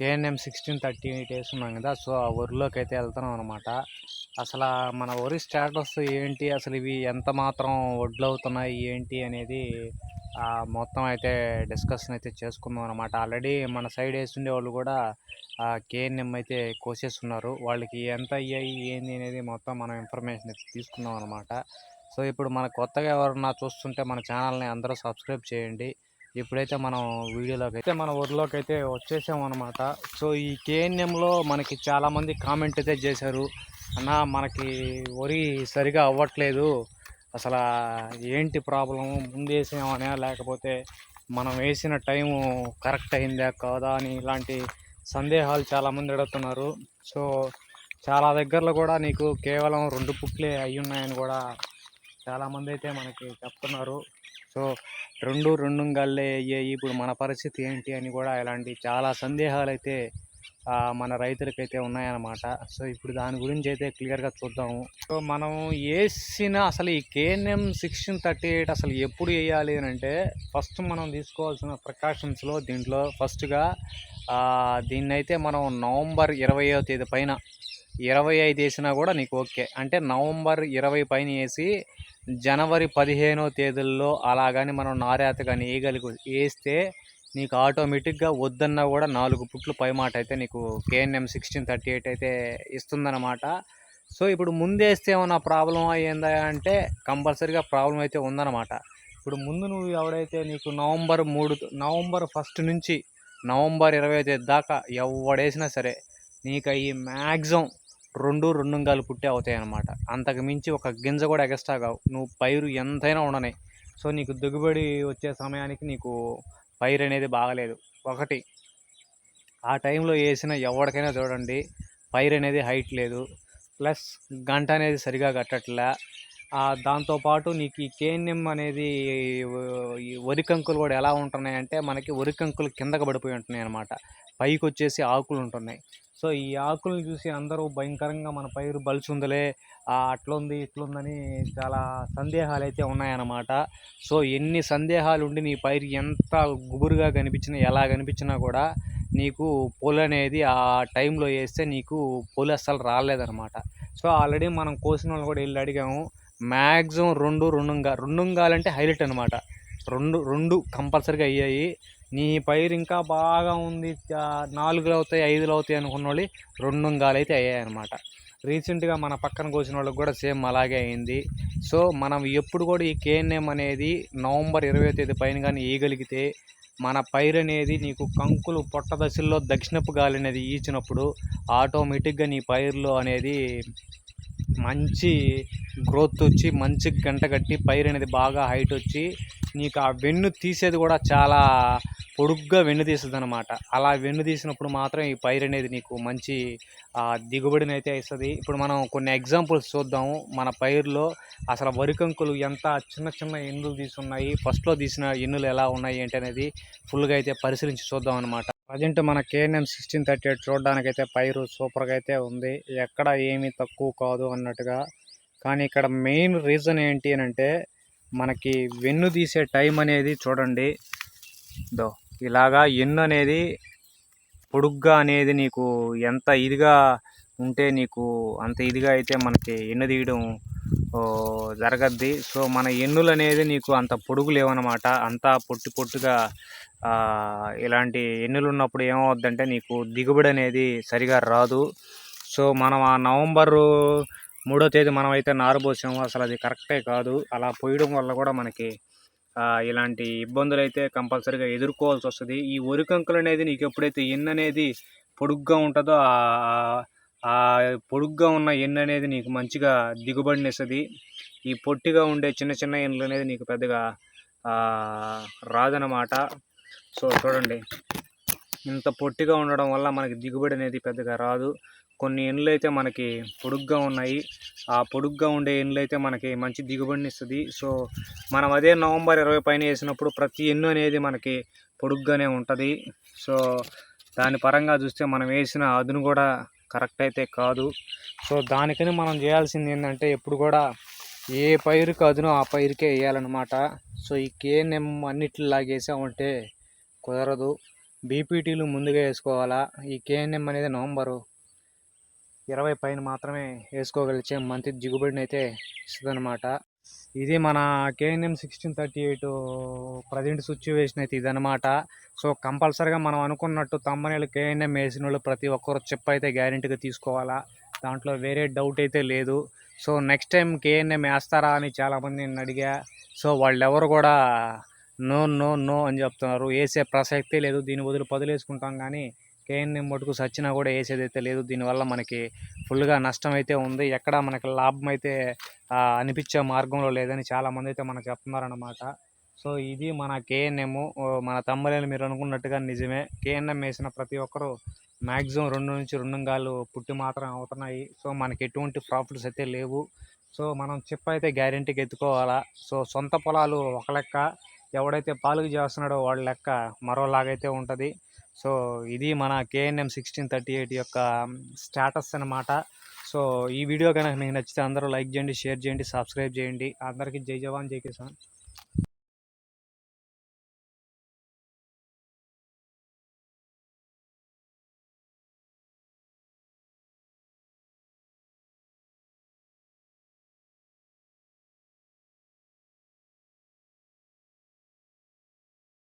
KNM sixteen thirty eight వేసుకున్నాం కదా so ఆ వరిలోకి అయితే వెళ్తున్నాం అనమాట అసలు మన వరి స్టేటస్ ఏంటి? అసలు ఇవి ఎంత మాత్రం వడ్లు అవుతున్నాయి? ఏంటి? అనేది మొత్తం అయితే డిస్కషన్ అయితే చేసుకుందాం అనమాట ఆల్రెడీ మన సైడ్ వేస్తుండే వాళ్ళు కూడా కేఎన్ఎం అయితే కోసేస్తున్నారు. వాళ్ళకి ఎంత అయ్యాయి? ఏంది? అనేది మొత్తం మనం ఇన్ఫర్మేషన్ అయితే తీసుకుందాం అనమాట సో ఇప్పుడు మన కొత్తగా ఎవరన్నా చూస్తుంటే మన ఛానల్ని అందరూ సబ్స్క్రైబ్ చేయండి. ఇప్పుడైతే మనం వీడియోలోకి అయితే మన ఊర్లోకి అయితే వచ్చేసాం అనమాట సో ఈ కేఎన్ఎంలో మనకి చాలామంది కామెంట్ అయితే చేశారు. అన్న మనకి వరి సరిగా అవ్వట్లేదు. అసలు ఏంటి ప్రాబ్లం ముందు వేసామనే లేకపోతే మనం వేసిన టైము కరెక్ట్ అయిందా కాదా అని ఇలాంటి సందేహాలు చాలామంది అడుగుతున్నారు. సో చాలా దగ్గరలో కూడా నీకు కేవలం రెండు పుట్లే అయి ఉన్నాయని కూడా చాలామంది అయితే మనకి చెప్తున్నారు. సో రెండు రెండు గల్లే అయ్యాయి. ఇప్పుడు మన పరిస్థితి ఏంటి అని కూడా ఇలాంటి చాలా సందేహాలు అయితే మన రైతులకైతే ఉన్నాయన్నమాట. సో ఇప్పుడు దాని గురించి అయితే క్లియర్గా చూద్దాము. సో మనం వేసిన అసలు ఈ కేఎన్ఎం సిక్స్టీన్ థర్టీ ఎయిట్ అసలు ఎప్పుడు వేయాలి అని అంటే ఫస్ట్ మనం తీసుకోవాల్సిన ప్రికాషన్స్లో దీంట్లో ఫస్ట్గా దీన్నైతే మనం నవంబర్ ఇరవయో తేదీ పైన ఇరవై ఐదు వేసినా కూడా నీకు ఓకే. అంటే నవంబర్ ఇరవై పైన వేసి జనవరి పదిహేనో తేదీల్లో అలా కానీ మనం నారేత కానీ వేయగలిగి వేస్తే నీకు ఆటోమేటిక్గా వద్దన్నా కూడా నాలుగు పుట్లు పై మాట అయితే నీకు కేఎన్ఎం సిక్స్టీన్ థర్టీ ఎయిట్ అయితే ఇస్తుందన్నమాట. సో ఇప్పుడు ముందేస్తే ఏమన్నా ప్రాబ్లం అయ్యిందా అంటే కంపల్సరీగా ప్రాబ్లం అయితే ఉందన్నమాట. ఇప్పుడు ముందు నువ్వు ఎవడైతే నీకు నవంబర్ మూడు నవంబర్ ఫస్ట్ నుంచి నవంబర్ ఇరవై ఐదు దాకా ఎవడేసినా సరే నీకు అవి మ్యాక్సిమం రెండు రెండుంగాలు పుట్టే అవుతాయి అన్నమాట అంతకు మించి ఒక గింజ కూడా ఎక్స్ట్రా కావు. నువ్వు పైరు ఎంతైనా ఉండనే. సో నీకు దిగుబడి వచ్చే సమయానికి నీకు పైరు అనేది బాగలేదు. ఒకటి ఆ టైంలో వేసిన ఎవరికైనా చూడండి పైరు అనేది హైట్ లేదు. ప్లస్ గంట అనేది సరిగా కట్టట్లే. దాంతోపాటు నీకు ఈ కేఎన్ఎం అనేది ఈ వరి కంకులు కూడా ఎలా ఉంటున్నాయంటే మనకి వరి కంకులు కిందకు పడిపోయి ఉంటున్నాయి అనమాట పైకి వచ్చేసి ఆకులు ఉంటున్నాయి. సో ఈ ఆకులను చూసి అందరూ భయంకరంగా మన పైరు బలిచుందలే అట్లుంది ఇట్లుందని చాలా సందేహాలు అయితే ఉన్నాయన్నమాట. సో ఎన్ని సందేహాలు ఉండి నీ పైరు ఎంత గుబురుగా కనిపించినా ఎలా కనిపించినా కూడా నీకు పూలు అనేది ఆ టైంలో వేస్తే నీకు పూలు అస్సలు రాలేదన్నమాట. సో ఆల్రెడీ మనం కోసిన వాళ్ళు కూడా వెళ్ళి అడిగాము. మ్యాక్సిమం రెండు రెండుగా రెండుంగాలంటే హైలైట్ అనమాట రెండు రెండు కంపల్సరీగా అయ్యాయి. నీ పైరు ఇంకా బాగా ఉంది నాలుగులు అవుతాయి ఐదులు అవుతాయి అనుకున్న వాళ్ళు రెండుంగాలు అయితే అయ్యాయి అనమాట రీసెంట్గా మన పక్కన కోసిన వాళ్ళకి కూడా సేమ్ అలాగే అయింది. సో మనం ఎప్పుడు కూడా ఈ కేఎన్ఎం అనేది నవంబర్ ఇరవై తేదీ పైన కానీ వేయగలిగితే మన పైరు అనేది నీకు కంకులు పొట్ట దశల్లో దక్షిణపు గాలి అనేది ఈచినప్పుడు ఆటోమేటిక్గా నీ పైరులో అనేది మంచి గ్రోత్ వచ్చి మంచి గంట కట్టి పైరు అనేది బాగా హైట్ వచ్చి నీకు ఆ వెన్ను తీసేది కూడా చాలా పొడుగ్గా వెన్ను తీస్తుంది అనమాట అలా వెన్ను తీసినప్పుడు మాత్రం ఈ పైరు అనేది నీకు మంచి దిగుబడిని అయితే ఇస్తుంది. ఇప్పుడు మనం కొన్ని ఎగ్జాంపుల్స్ చూద్దాము మన పైరులో అసలు వరి కంకులు ఎంత చిన్న చిన్న ఎన్నులు తీసున్నాయి ఫస్ట్లో తీసిన ఎన్నులు ఎలా ఉన్నాయి ఏంటి అనేది ఫుల్గా అయితే పరిశీలించి చూద్దాం అనమాట ప్రజెంట్ మన కేఎన్ఎం సిక్స్టీన్ థర్టీ ఎయిట్ చూడడానికైతే పైరు సూపర్గా అయితే ఉంది. ఎక్కడ ఏమీ తక్కువ కాదు అన్నట్టుగా. కానీ ఇక్కడ మెయిన్ రీజన్ ఏంటి అని అంటే మనకి వెన్ను తీసే టైం అనేది చూడండి. దో ఇలాగా ఎన్ను అనేది పొడుగ్గా అనేది నీకు ఎంత ఇదిగా ఉంటే నీకు అంత ఇదిగా అయితే మనకి ఎన్ను తీయడం ఓ, జరగద్ది. సో మన ఎన్నులు అనేది నీకు అంత పొడుగు లేవన్నమాట అంతా పొట్టి పొట్టుగా ఇలాంటి ఎన్నులు ఉన్నప్పుడు ఏమవుద్దంటే నీకు దిగుబడి అనేది సరిగా రాదు. సో మనం ఆ నవంబరు మూడో తేదీ మనం అయితే నారు పోసాము అసలు అది కరెక్టే కాదు. అలా పోయడం వల్ల కూడా మనకి ఇలాంటి ఇబ్బందులు అయితే కంపల్సరీగా ఎదుర్కోవాల్సి వస్తుంది ఈ వరి కంకులు అనేది నీకు ఎప్పుడైతే ఎన్ను అనేది పొడుగ్గా ఉంటుందో ఆ- పొడుగ్గా ఉన్న ఎన్ను అనేది నీకు మంచిగా దిగుబడినిస్తుంది. ఈ పొట్టిగా ఉండే చిన్న చిన్న ఎండ్లు అనేది నీకు పెద్దగా రాదనమాట సో చూడండి. ఇంత పొట్టిగా ఉండడం వల్ల మనకి దిగుబడి అనేది పెద్దగా రాదు. కొన్ని ఎండ్లు అయితే మనకి పొడుగ్గా ఉన్నాయి. ఆ పొడుగ్గా ఉండే ఎండ్లు అయితే మనకి మంచి దిగుబడిని ఇస్తుంది. సో మనం అదే నవంబర్ ఇరవై పైన వేసినప్పుడు ప్రతి ఎన్ను అనేది మనకి పొడుగ్గానే ఉంటుంది. సో దాని పరంగా చూస్తే మనం వేసిన అదును కూడా కరెక్ట్ అయితే కాదు. సో దానికని మనం చేయాల్సింది ఏంటంటే ఎప్పుడు కూడా ఏ పైరుకి అదును ఆ పైరుకే వేయాలన్నమాట. సో ఈ కేఎన్ఎం అన్నిటిలాగా వేసామంటే కుదరదు. బీపీటీలు ముందుగా వేసుకోవాలా? ఈ కేఎన్ఎం అనేది నవంబరు ఇరవై పైన మాత్రమే వేసుకోగలిచే మంచి దిగుబడిని అయితే ఇస్తుందన్నమాట. ఇది మన KNM sixteen thirty eight present situation అయితే ఇదనమాట సో కంపల్సరీగా మనం అనుకున్నట్టు తమ్మనేలు కేఎన్ఎం వేసిన వాళ్ళు ప్రతి ఒక్కరు చెప్ప అయితే గ్యారెంటీగా తీసుకోవాలా? దాంట్లో వేరే డౌట్ అయితే లేదు. సో నెక్స్ట్ టైం కేఎన్ఎం వేస్తారా అని చాలామంది నేను అడిగా. సో వాళ్ళు ఎవరు కూడా నో నో నో అని చెప్తున్నారు. వేసే ప్రసక్తే లేదు. దీని బదులు పదిలేసుకుంటాం కానీ కేఎన్ఎం మటుకు సచ్చినా కూడా వేసేది అయితే లేదు దీనివల్ల మనకి ఫుల్గా నష్టం అయితే ఉంది. ఎక్కడ మనకి లాభం అయితే అనిపించే మార్గంలో లేదని చాలామంది అయితే మనకు చెప్తున్నారన్నమాట. సో ఇది మన కేఎన్ఎం మన తమ్మలేని మీరు అనుకున్నట్టుగా నిజమే. కేఎన్ఎం వేసిన ప్రతి ఒక్కరూ మ్యాక్సిమం రెండు నుంచి రెండు గాలు పుట్టి మాత్రం అవుతున్నాయి. సో మనకి ఎటువంటి ప్రాఫిట్స్ అయితే లేవు. సో మనం చిప్ అయితే గ్యారెంటీకి ఎత్తుకోవాలా? సో సొంత పొలాలు ఒక లెక్క. ఎవడైతే పాలుగు చేస్తున్నాడో వాళ్ళ లెక్క మరోలాగైతే ఉంటుంది. సో ఇది మన కేఎన్ఎం సిక్స్టీన్ థర్టీ ఎయిట్ యొక్క స్టేటస్ అన్నమాట. సో ఈ వీడియో కనుక మీకు నచ్చితే అందరూ లైక్ చేయండి షేర్ చేయండి సబ్స్క్రైబ్ చేయండి. అందరికీ జై జవాన్ జై కిసాన్.